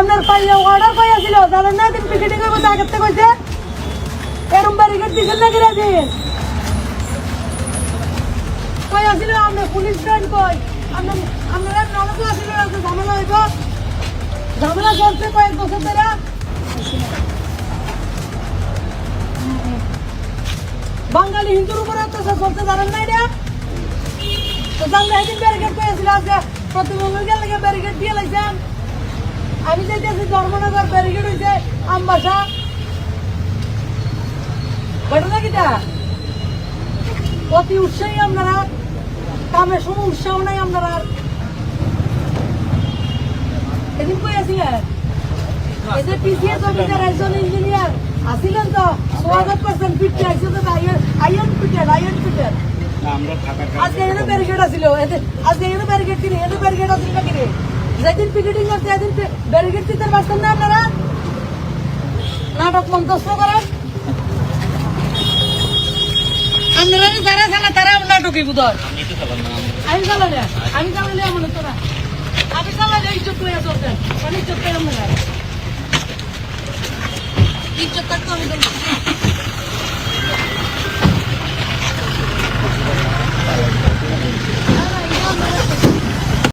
আপনার পাইয়া অর্ডার পাই আছিল জানেন না দিন টিকিটিং করব আগের কইছে এরম ব্যারিকেড দিছেন না কিরা দিন কই আছিল আপনার পুলিশ ট্রেন কই আপনার আপনারা নলকো আছিল ঝামেলা হইব ঝামেলা চলছে কয়েক বছর ধরে। বাঙালি হিন্দুর উপরে অত্যাচার চলছে, জানেন না এটা? তো জানলে একদিন ব্যারিকেড করেছিল আজকে প্রতিবন্ধক লাগে ব্যারিকেড দিয়ে লাইছেন আমি যাইতেছি ধর্মনগর ব্যারিকেড হয়েছে আমবাসা। ঘটনা কিটা অতি উৎসাহী আপনারা কামের সময় উৎসাহ নাই আপনারা এদিন কই আছিলেন এই যে টিসিএস অফিসার একজন ইঞ্জিনিয়ার। আসিলেন তো স্বাগত করছেন পিঠে আইসে তো আইয়ন আইয়ন পিঠে আইয়ন পিঠে। আমরা আজকে এখানে ব্যারিকেড আছিল আজকে এখানে ব্যারিকেড কিনে এখানে ব্যারিকেড আছিল না কিনে। যেদিন পিকেটিং করছে এদিন ব্যারিকেড দিতে পারছেন না আপনারা? নাটক মন্তস্য করেন। আপনারা যারা চালা তারা নাটকই আমি তো চালালে আমি চালালে এমন না। আমি চালালে ইজ্জত করে চলতেন মানে ইজ্জত